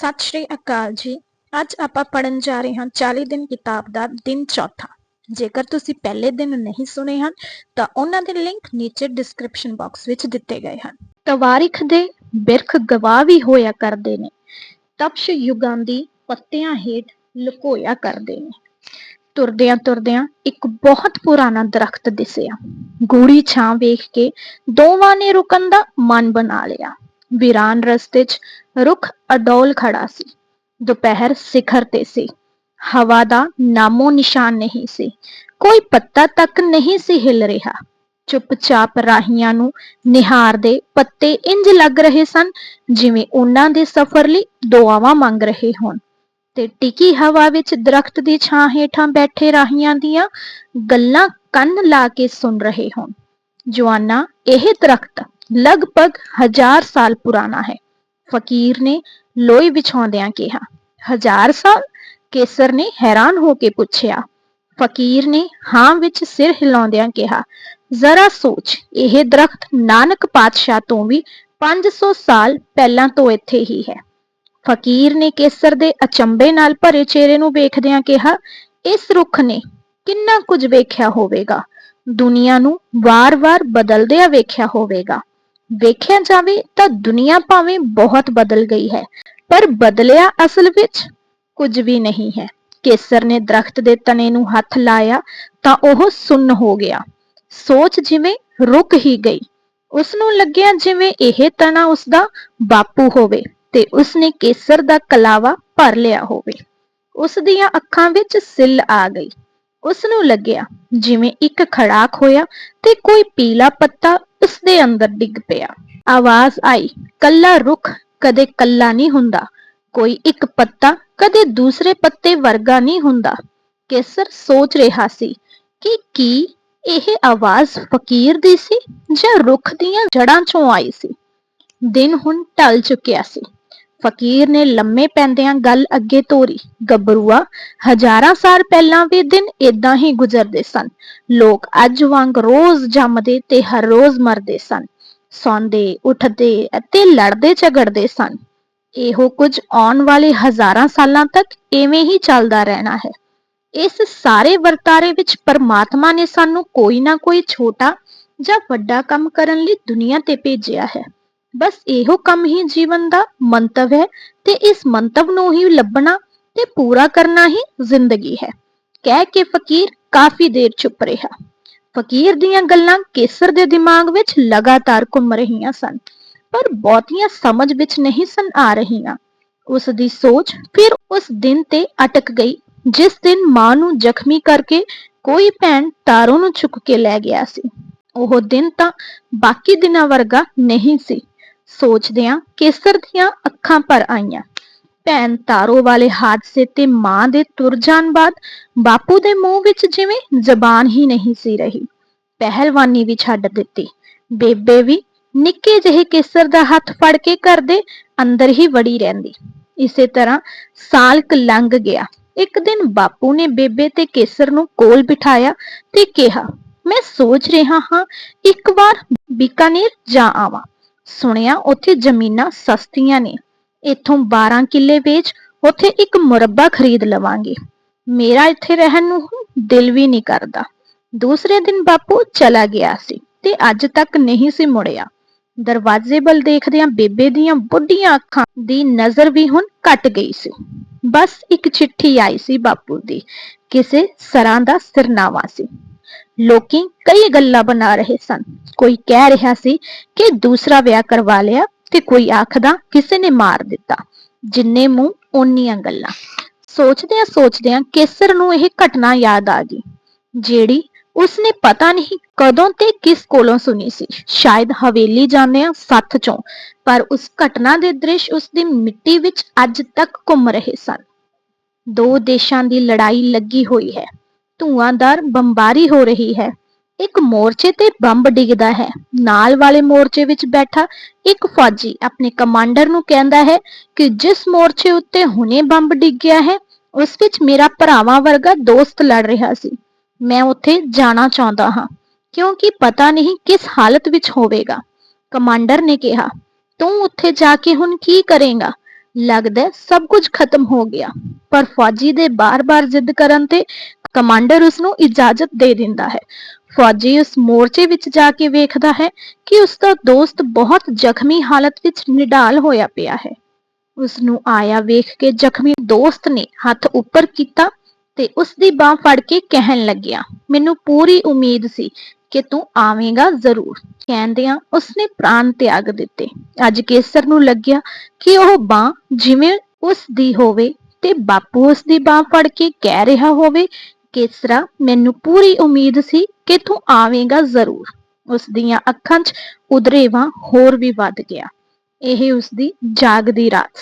ਸਤਿ ਸ਼੍ਰੀ ਅਕਾਲ ਜੀ। ਅੱਜ ਆਪਾਂ ਪੜਨ ਜਾ ਰਹੇ ਹਾਂ 40 ਦਿਨ ਕਿਤਾਬ ਦਾ ਦਿਨ ਚੌਥਾ। ਜੇਕਰ ਤੁਸੀਂ ਪਹਿਲੇ ਦਿਨ ਨਹੀਂ ਸੁਣੇ ਹਨ, ਤਾਂ ਉਹਨਾਂ ਦੇ ਲਿੰਕ ਨੀਚੇ ਡਿਸਕ੍ਰਿਪਸ਼ਨ ਬਾਕਸ ਵਿੱਚ ਦਿੱਤੇ ਗਏ ਹਨ। ਤਵਾਰਿਖ ਦੇ ਬਿਰਖ ਗਵਾਹ ਵੀ ਹੋਇਆ ਕਰਦੇ ਨੇ। ਤਪਸ਼ ਯੁਗਾਂ ਦੀ ਪੱਤਿਆਂ ਹੇਠ ਲੁਕੋਇਆ ਕਰਦੇ ਨੇ। ਤੁਰਦਿਆਂ ਤੁਰਦਿਆਂ ਇੱਕ ਬਹੁਤ ਪੁਰਾਣਾ ਦਰਖਤ ਦਿਸਿਆ। ਗੂੜੀ ਛਾਂ ਵੇਖ ਕੇ ਦੋਵਾਂ ਨੇ ਰੁਕਣ ਦਾ ਮਨ ਬਣਾ ਲਿਆ। ਵੀਰਾਨ ਰਸਤੇ 'ਚ ਰੁੱਖ ਅਡੋਲ ਖੜਾ ਸੀ। ਦੁਪਹਿਰ ਸਿਖਰ ਤੇ ਸੀ। ਹਵਾ ਦਾ ਨਾਮੋ ਨਿਸ਼ਾਨ ਨਹੀਂ ਸੀ। ਕੋਈ ਪੱਤਾ ਤੱਕ ਨਹੀਂ ਸੀ ਹਿਲ ਰਿਹਾ। ਚੁੱਪਚਾਪ ਰਾਹੀਆਂ ਨੂੰ ਨਿਹਾਰਦੇ ਪੱਤੇ ਇੰਜ ਲੱਗ ਰਹੇ ਸਨ ਜਿਵੇਂ ਉਹਨਾਂ ਦੇ ਸਫ਼ਰ ਲਈ ਦੁਆਵਾਂ ਮੰਗ ਰਹੇ ਹੋਣ। ਤੇ ਟਿਕੀ ਹਵਾ ਵਿੱਚ ਦਰਖਤ ਦੀ ਛਾਂ ਹੇਠਾਂ ਬੈਠੇ ਰਾਹੀਆਂ ਦੀਆਂ ਗੱਲਾਂ ਕੰਨ ਲਾ ਕੇ ਸੁਣ ਰਹੇ ਹੋਣ। ਜਵਾਨਾ, ਇਹ ਦਰਖਤ ਲਗਭਗ ਹਜ਼ਾਰ ਸਾਲ ਪੁਰਾਣਾ ਹੈ। ਫਕੀਰ ਨੇ ਲੋਈ ਵਿਛਾਉਂਦਿਆਂ ਕਿਹਾ, ਹਜ਼ਾਰ ਸਾਲ? ਕੇਸਰ ਨੇ ਹੈਰਾਨ ਹੋ ਕੇ ਪੁੱਛਿਆ। ਫਕੀਰ ਨੇ ਹਾਂ ਵਿੱਚ ਸਿਰ ਹਿਲਾਉਂਦਿਆਂ ਕਿਹਾ, ਜ਼ਰਾ ਸੋਚ, ਇਹ ਦਰਖਤ ਨਾਨਕ ਪਾਤਸ਼ਾਹ ਤੋਂ ਵੀ 500 ਸਾਲ ਪਹਿਲਾਂ ਤੋਂ ਇੱਥੇ ਹੀ ਹੈ। ਫਕੀਰ ਨੇ ਕੇਸਰ ਦੇ ਅਚੰਬੇ ਨਾਲ ਭਰੇ ਚਿਹਰੇ ਨੂੰ ਵੇਖਦਿਆਂ ਕਿਹਾ, ਇਸ ਰੁੱਖ ਨੇ ਕਿੰਨਾ ਕੁਝ ਵੇਖਿਆ ਹੋਵੇਗਾ। ਦੁਨੀਆ ਨੂੰ ਵਾਰ-ਵਾਰ ਬਦਲਦਿਆਂ ਵੇਖਿਆ ਹੋਵੇਗਾ। ਵੇਖਿਆ ਜਾਵੇ ਤਾਂ ਦੁਨੀਆ ਭਾਵੇਂ ਬਹੁਤ ਬਦਲ ਗਈ ਹੈ, ਪਰ ਬਦਲਿਆ ਅਸਲ ਵਿੱਚ ਕੁਝ ਵੀ ਨਹੀਂ ਹੈ। ਕੇਸਰ ਨੇ ਦਰਖਤ ਦੇ ਤਣੇ ਨੂੰ ਹੱਥ ਲਾਇਆ ਤਾਂ ਉਹ ਸੁੰਨ ਹੋ ਗਿਆ। ਸੋਚ ਜਿਵੇਂ ਰੁਕ ਹੀ ਗਈ। ਉਸ ਨੂੰ ਲੱਗਿਆ ਜਿਵੇਂ ਇਹ ਤਣਾ ਉਸ ਦਾ ਬਾਪੂ ਹੋਵੇ ਤੇ ਉਸ ਨੇ ਕੇਸਰ ਦਾ ਕਲਾਵਾ ਭਰ ਲਿਆ ਹੋਵੇ। ਉਸ ਦੀਆਂ ਅੱਖਾਂ ਵਿੱਚ ਸਿੱਲ ਆ ਗਈ। ਉਸ ਨੂੰ ਲੱਗਿਆ ਜਿਵੇਂ ਇੱਕ ਖੜਾਕ ਹੋਇਆ ਤੇ ਕੋਈ ਪੀਲਾ ਪੱਤਾ ਉਸ ਦੇ ਅੰਦਰ ਡਿੱਗ ਪਿਆ। ਆਵਾਜ਼ ਆਈ, ਕੱਲਾ ਰੁੱਖ ਕਦੇ ਕੱਲਾ ਨਹੀਂ ਹੁੰਦਾ। ਕੋਈ ਇੱਕ ਪੱਤਾ ਕਦੇ ਦੂਸਰੇ ਪੱਤੇ ਵਰਗਾ ਨਹੀਂ ਹੁੰਦਾ। ਕੇਸਰ ਸੋਚ ਰਿਹਾ ਸੀ ਕਿ ਕੀ ਇਹ ਆਵਾਜ਼ ਫਕੀਰ ਦੀ ਸੀ ਜਾਂ ਰੁੱਖ ਦੀਆਂ ਜੜਾਂ ਚੋਂ ਆਈ ਸੀ। ਦਿਨ ਹੁਣ ਢਲ ਚੁੱਕਿਆ ਸੀ। ਫਕੀਰ ਨੇ ਲੰਮੇ ਪੈਂਦਿਆਂ ਗੱਲ ਅੱਗੇ ਤੋਰੀ। ਗੱਭਰੂਆ, ਹਜ਼ਾਰਾਂ ਸਾਲ ਪਹਿਲਾਂ ਵੀ ਦਿਨ ਇਦਾਂ ਹੀ ਗੁਜ਼ਰਦੇ ਸਨ। ਲੋਕ ਅੱਜ ਵਾਂਗ ਰੋਜ਼ ਜੰਮਦੇ ਤੇ ਹਰ ਰੋਜ਼ ਮਰਦੇ ਸਨ। ਸੌਂਦੇ, ਉੱਠਦੇ ਅਤੇ ਲੜਦੇ ਝਗੜਦੇ ਸਨ। ਇਹੋ ਕੁਝ ਆਉਣ ਵਾਲੇ ਹਜ਼ਾਰਾਂ ਸਾਲਾਂ ਤੱਕ ਐਵੇਂ ਹੀ ਚੱਲਦਾ ਰਹਿਣਾ ਹੈ। ਇਸ ਸਾਰੇ ਵਰਤਾਰੇ ਵਿੱਚ ਪਰਮਾਤਮਾ ਨੇ ਸਾਨੂੰ ਕੋਈ ਨਾ ਕੋਈ ਛੋਟਾ ਜਾਂ ਵੱਡਾ ਕੰਮ ਕਰਨ ਲਈ ਦੁਨੀਆ ਤੇ ਭੇਜਿਆ ਹੈ। ਬਸ ਇਹੋ ਕੰਮ ਹੀ ਜੀਵਨ ਦਾ ਮੰਤਵ ਹੈ ਤੇ ਇਸ ਮੰਤਵ ਨੂੰ ਹੀ ਲੱਭਣਾ ਤੇ ਪੂਰਾ ਕਰਨਾ ਹੀ ਜ਼ਿੰਦਗੀ ਹੈ। ਕਹਿ ਕੇ ਫਕੀਰ ਕਾਫੀ ਦੇਰ ਚੁੱਪ ਰਿਹਾ। ਫਕੀਰ ਦੀਆਂ ਗੱਲਾਂ ਕੇਸਰ ਦੇ ਦਿਮਾਗ ਵਿੱਚ ਲਗਾਤਾਰ ਘੁੰਮ ਰਹੀਆਂ ਸਨ, ਪਰ ਬਹੁਤੀਆਂ ਸਮਝ ਵਿੱਚ ਨਹੀਂ ਸਨ ਆ ਰਹੀਆਂ। ਉਸ ਦੀ ਸੋਚ ਫਿਰ ਉਸ ਦਿਨ ਤੇ ਅਟਕ ਗਈ, ਜਿਸ ਦਿਨ ਮਾਂ ਨੂੰ ਜ਼ਖਮੀ ਕਰਕੇ ਕੋਈ ਭੈਣ ਤਾਰੋਂ ਨੂੰ ਚੁੱਕ ਕੇ ਲੈ ਗਿਆ ਸੀ। ਉਹ ਦਿਨ ਤਾਂ ਬਾਕੀ ਦਿਨਾਂ ਵਰਗਾ ਨਹੀਂ ਸੀ। ਸੋਚਦਿਆਂ ਕੇਸਰ ਦੀਆਂ ਅੱਖਾਂ ਭਰ ਆਈਆਂ। ਭੈਣ ਤਾਰੋ ਵਾਲੇ ਹਾਦਸੇ ਤੇ ਮਾਂ ਦੇ ਤੁਰ ਜਾਣ ਬਾਅਦ ਬਾਪੂ ਦੇ ਮੂੰਹ ਵਿੱਚ ਜਿਵੇਂ ਜ਼ਬਾਨ ਹੀ ਨਹੀਂ ਸੀ ਰਹੀ। ਪਹਿਲਵਾਨੀ ਵੀ ਛੱਡ ਦਿੱਤੀ। ਬੇਬੇ ਵੀ ਨਿੱਕੇ ਜਿਹੇ ਕੇਸਰ ਦਾ ਹੱਥ ਫੜ ਕੇ ਘਰ ਦੇ ਅੰਦਰ ਹੀ ਵੜੀ ਰਹਿੰਦੀ। ਇਸੇ ਤਰ੍ਹਾਂ ਸਾਲ ਕ ਲੰਘ ਗਿਆ। ਇੱਕ ਦਿਨ ਬਾਪੂ ਨੇ ਬੇਬੇ ਤੇ ਕੇਸਰ ਨੂੰ ਕੋਲ ਬਿਠਾਇਆ ਤੇ ਕਿਹਾ, ਮੈਂ ਸੋਚ ਰਿਹਾ ਹਾਂ, ਇੱਕ ਵਾਰ ਬੀਕਾਨੇਰ ਜਾ ਆਵਾਂ। ਸੁਣਿਆ ਉੱਥੇ ਜ਼ਮੀਨਾਂ ਸਸਤੀਆਂ ਨੇ। ਇੱਥੋਂ 12 ਕਿੱਲੇ ਵੇਚ ਉੱਥੇ ਇੱਕ ਮੁਰੱਬਾ ਖਰੀਦ ਲਵਾਂਗੇ। ਮੇਰਾ ਇੱਥੇ ਰਹਿਣ ਨੂੰ ਦਿਲ ਵੀ ਨਹੀਂ ਕਰਦਾ। ਦੂਸਰੇ ਦਿਨ ਬਾਪੂ ਚਲਾ ਗਿਆ ਸੀ ਤੇ ਅੱਜ ਤੱਕ ਨਹੀਂ ਸੀ ਮੁੜਿਆ। ਦਰਵਾਜ਼ੇ ਵੱਲ ਦੇਖਦਿਆਂ ਬੇਬੇ ਦੀਆਂ ਬੁੱਢੀਆਂ ਅੱਖਾਂ ਦੀ ਨਜ਼ਰ ਵੀ ਹੁਣ ਘਟ ਗਈ ਸੀ। ਬਸ ਇੱਕ ਚਿੱਠੀ ਆਈ ਸੀ ਬਾਪੂ ਦੀ। ਕਿਸੇ ਸਰਾਂ ਦਾ ਸਿਰਨਾਵਾ ਸੀ। ਲੋਕੀ ਕਈ ਗੱਲਾਂ ਬਣਾ ਰਹੇ ਸਨ। ਕੋਈ ਕਹਿ ਰਿਹਾ ਸੀ ਕਿ ਦੂਸਰਾ ਵਿਆਹ ਕਰਵਾ ਲਿਆ ਤੇ ਕੋਈ ਆਖਦਾ ਕਿਸੇ ਨੇ ਮਾਰ ਦਿੱਤਾ। ਜਿੰਨੇ ਮੂੰਹ ਓਨੀਆਂ ਗੱਲਾਂ। ਸੋਚਦਿਆਂ ਸੋਚਦਿਆਂ ਕੇਸਰ ਨੂੰ ਇਹ ਘਟਨਾ ਯਾਦ ਆ ਗਈ। ਜਿਹੜੀ ਉਸਨੇ ਪਤਾ ਨਹੀਂ ਕਦੋਂ ਤੇ ਕਿਸ ਕੋਲੋਂ ਸੁਣੀ ਸੀ। ਸ਼ਾਇਦ ਹਵੇਲੀ ਜਾਂਦਿਆਂ ਸੱਥ ਚੋਂ। ਪਰ ਉਸ ਘਟਨਾ ਦੇ ਦ੍ਰਿਸ਼ ਉਸ ਦੀ ਮਿੱਟੀ ਵਿੱਚ ਅੱਜ ਤੱਕ ਘੁੰਮ ਰਹੇ ਸਨ। ਦੋ ਦੇਸ਼ਾਂ ਦੀ ਲੜਾਈ ਲੱਗੀ ਹੋਈ ਹੈ। ਧੂਆਂਦਾਰ ਬੰਬਾਰੀ ਹੋ ਰਹੀ ਹੈ। ਇੱਕ ਮੋਰਚੇ ਤੇ ਬੰਬ ਡਿੱਗਦਾ ਹੈ। ਨਾਲ ਵਾਲੇ ਮੋਰਚੇ ਵਿੱਚ ਬੈਠਾ ਇੱਕ ਫੌਜੀ ਆਪਣੇ ਕਮਾਂਡਰ ਨੂੰ ਕਹਿੰਦਾ ਹੈ ਕਿ ਜਿਸ ਮੋਰਚੇ ਉੱਤੇ ਹੁਣੇ ਬੰਬ ਡਿੱਗਿਆ ਹੈ, ਉਸ ਵਿੱਚ ਮੇਰਾ ਭਰਾਵਾਂ ਵਰਗਾ ਦੋਸਤ ਲੜ ਰਿਹਾ ਸੀ। ਮੈਂ ਉੱਥੇ ਜਾਣਾ ਚਾਹੁੰਦਾ ਹਾਂ, ਕਿਉਂਕਿ ਪਤਾ ਨਹੀਂ ਕਿਸ ਹਾਲਤ ਵਿੱਚ ਹੋਵੇਗਾ। ਕਮਾਂਡਰ ਨੇ ਕਿਹਾ, ਤੂੰ ਉੱਥੇ ਜਾ ਕੇ ਹੁਣ ਕੀ ਕਰੇਗਾ? ਲੱਗਦਾ ਸਭ ਕੁਝ ਖਤਮ ਹੋ ਗਿਆ। ਪਰ ਫੌਜੀ ਦੇ ਬਾਰ-ਬਾਰ ਜ਼ਿੱਦ ਕਰਨ ਤੇ ਕਮਾਂਡਰ ਉਸ ਨੂੰ ਇਜਾਜ਼ਤ ਦੇ ਦਿੰਦਾ ਹੈ। ਫੌਜੀ ਉਸ ਮੋਰਚੇ ਵਿੱਚ ਜਾ ਕੇ ਵੇਖਦਾ ਹੈ ਕਿ ਉਸ ਦਾ ਦੋਸਤ ਬਹੁਤ ਜ਼ਖਮੀ ਹਾਲਤ ਵਿੱਚ ਨਿਢਾਲ ਹੋਇਆ ਪਿਆ ਹੈ। ਉਸ ਨੂੰ ਆਇਆ ਵੇਖ ਕੇ ਜ਼ਖਮੀ ਦੋਸਤ ਨੇ ਹੱਥ ਉੱਪਰ ਕੀਤਾ ਤੇ ਉਸ ਦੀ ਬਾਹ ਫੜ ਕੇ ਕਹਿਣ ਲੱਗਿਆ, ਮੈਨੂੰ ਪੂਰੀ ਉਮੀਦ ਸੀ ਕਿ ਤੂੰ ਆਵੇਂਗਾ ਜ਼ਰੂਰ। ਕਹਿੰਦਿਆਂ ਉਸਨੇ ਪ੍ਰਾਣ ਤਿਆਗ ਦਿੱਤੇ। ਅੱਜ ਕੇਸਰ ਨੂੰ ਲੱਗਿਆ ਕਿ ਉਹ ਬਾਹ ਜਿਵੇਂ ਉਸ ਦੀ ਹੋਵੇ ਤੇ ਬਾਪੂ ਉਸ ਦੀ ਬਾਹ ਫੜ ਕੇ ਕਹਿ ਰਿਹਾ ਹੋਵੇ ਕੇਸਰਾ ਮੈਨੂੰ ਪੂਰੀ ਉਮੀਦ ਸੀ ਕਿ ਤੂੰ ਆਵੇਂਗਾ ਜ਼ਰੂਰ। ਉਸ ਦੀਆਂ ਅੱਖਾਂ 'ਚ ਉਦਰੇਵਾ ਹੋਰ ਵੀ ਵੱਧ ਗਿਆ। ਇਹ ਉਸ ਦੀ ਜਾਗਦੀ ਰਾਤ